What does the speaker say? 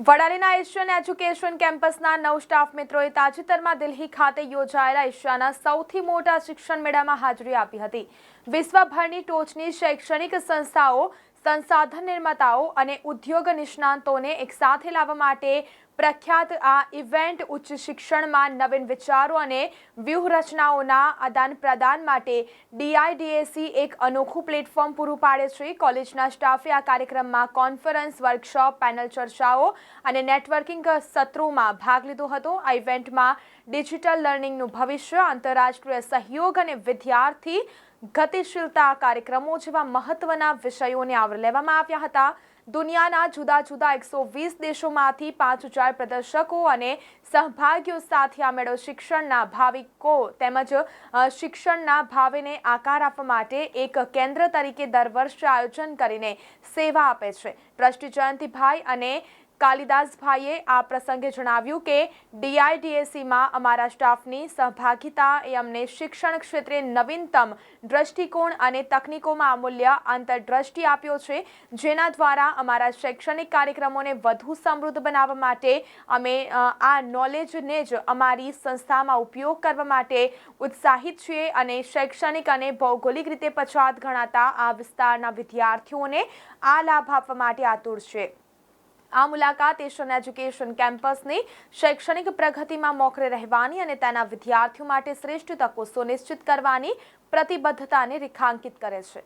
વડાલીના Asian education કેમ્પસના નવ staff મિત્રોએ તાજેતરમાં દિલ્હી ખાતે યોજાયેલા એશિયાના સૌથી મોટા શિક્ષણ મેળામાં હાજરી આપી હતી. વિશ્વભરની ટોચની શૈક્ષણિક સંસ્થાઓ, સંસાધન નિર્માતાઓ અને ઉદ્યોગ નિષ્ણાંતોને એકસાથે લાવવા માટે પ્રખ્યાત આ ઇવેન્ટ ઉચ્ચ શિક્ષણમાં નવીન વિચારો અને વ્યૂહરચનાઓના આદાન પ્રદાન માટે ડીઆઈડીએસી એક અનોખું પ્લેટફોર્મ પૂરું પાડે છે. કોલેજના સ્ટાફે આ કાર્યક્રમમાં કોન્ફરન્સ, વર્કશોપ, પેનલ ચર્ચાઓ અને નેટવર્કિંગ સત્રોમાં ભાગ લીધો હતો. આ ઇવેન્ટમાં ડિજિટલ લર્નિંગનું ભવિષ્ય, આંતરરાષ્ટ્રીય સહયોગ અને વિદ્યાર્થી ગતિશીલતા કાર્યક્રમો જેવા મહત્વના વિષયોને આવરી લેવામાં આવ્યા હતા. દુનિયાના જુદા જુદા એકસો વીસ દેશોમાંથી પાંચ હજાર પ્રદર્શકો અને સહભાગીઓ સાથે આ મેળો શિક્ષણના ભાવિકો તેમજ શિક્ષણના ભાવેને આકાર આપવા માટે એક કેન્દ્ર તરીકે દર વર્ષે આયોજન કરીને સેવા આપે છે. ટ્રસ્ટી જયંતિભાઈ અને કાલિદાસભાઈએ આ પ્રસંગે જણાવ્યું કે ડીઆઈડીએસીમાં અમારા સ્ટાફની સહભાગિતા એ અમને શિક્ષણ ક્ષેત્રે નવીનતમ દ્રષ્ટિકોણ અને તકનીકોમાં અમૂલ્ય આંતરદ્રષ્ટિ આપ્યો છે, જેના દ્વારા અમારા શૈક્ષણિક કાર્યક્રમોને વધુ સમૃદ્ધ બનાવવા માટે અમે આ નોલેજને જ અમારી સંસ્થામાં ઉપયોગ કરવા માટે ઉત્સાહિત છીએ અને શૈક્ષણિક અને ભૌગોલિક રીતે પછાત ગણાતા આ વિસ્તારના વિદ્યાર્થીઓને આ લાભ આપવા માટે આતુર છે. આ મુલાકાત એશિયન એજ્યુકેશન કેમ્પસની શૈક્ષણિક પ્રગતિમાં મોખરે રહેવાની અને તેના વિદ્યાર્થીઓ માટે શ્રેષ્ઠ તકો સુનિશ્ચિત કરવાની પ્રતિબદ્ધતાને રેખાંકિત કરે છે.